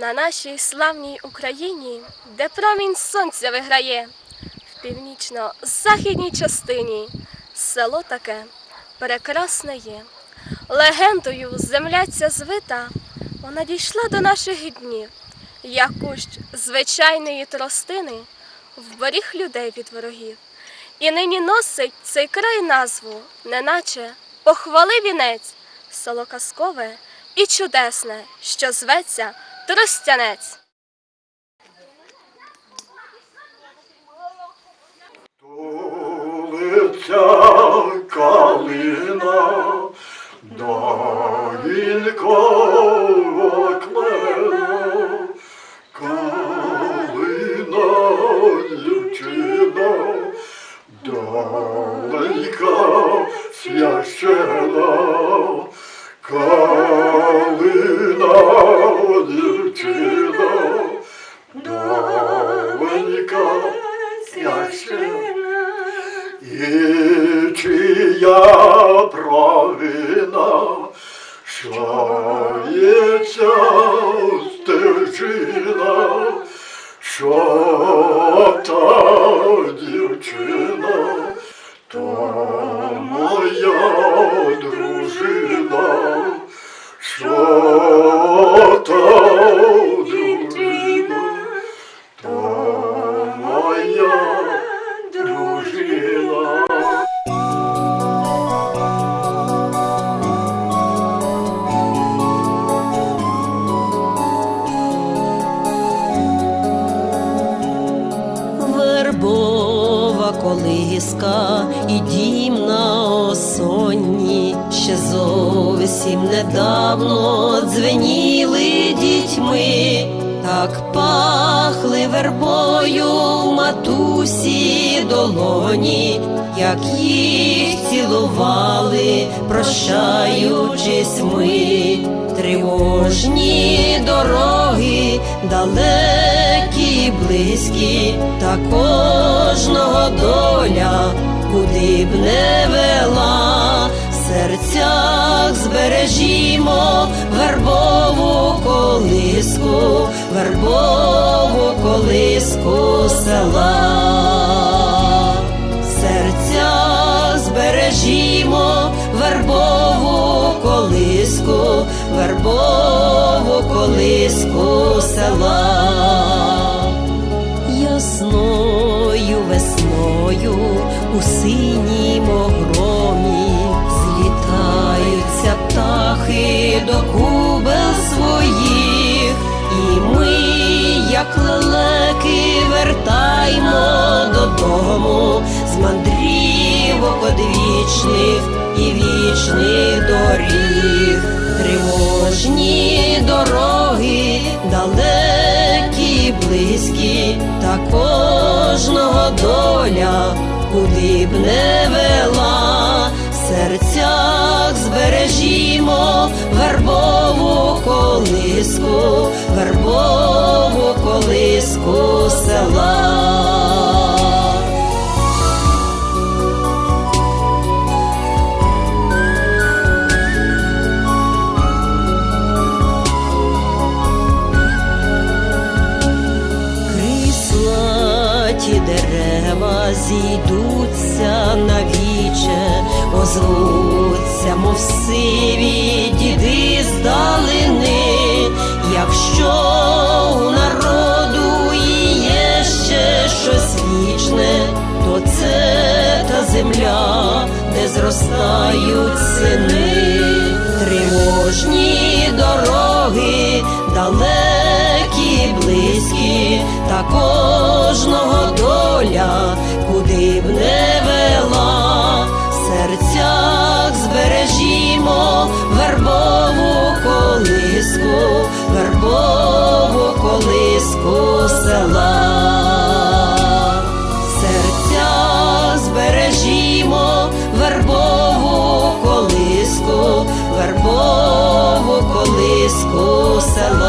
На нашій славній Україні, де промінь сонця виграє, в північно-західній частині село таке прекрасне є. Легендою земля ця звита, вона дійшла до наших днів, як кущ звичайної тростини вберіг людей від ворогів. І нині носить цей край назву, неначе похвали вінець, село казкове і чудесне, що зветься Тростянець. Калина, довінкова клена, калина дівчина, доленька священа. І чия провина, що є ця стежина, що колиска і дім на осонні. Ще зовсім недавно дзвеніли дітьми, так пахли вербою матусі долоні, як їх цілували, прощаючись ми, тривожні дороги, далекі близькі, та кожного доля, куди б не вела, в серцях збережімо вербову колиску, вербову колиску села. В збережімо вербову колиску, вербову колиску села. Синім огромі злітаються птахи до кубел своїх, і ми, як лелеки, вертаймо додому з мандрівок одвічних і вічних доріг, тривожні дороги, далекі й близькі, та кожного доля, куди б не вела, в серцях збережімо вербову колиску, вербову колиску села. Дерева зійдуться навіче, озвуться, мов сиві діди здалини, якщо у народу і є ще щось вічне, то це та земля, де зростають сини, тривожні дороги, далекі близькі, та кожного куди б не вела, в серцях збережімо вербову колиску, вербову колиску села. В серцях збережімо вербову колиску, вербову колиску села.